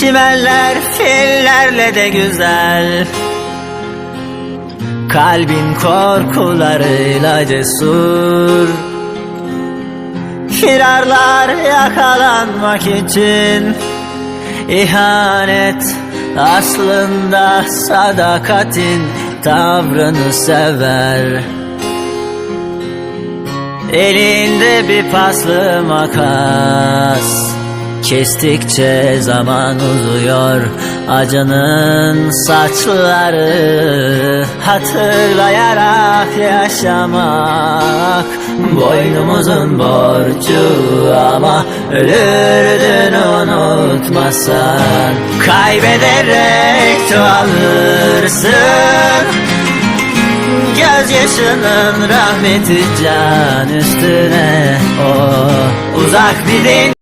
Çimenler fillerle de güzel. Kalbin korkularıyla cesur. Firarlar yakalanmak için İhanet aslında sadakatin tavrını sever. Elinde bir paslı makas Kestikçe zaman uzuyor Acının saçları. Hatırlayarak yaşamak Boynumuzun borcu ama Ölürdün unutmasan. Kaybederek çoğalırsın. Gözyaşının rahmeti can üstüne. O Uzak bir deniz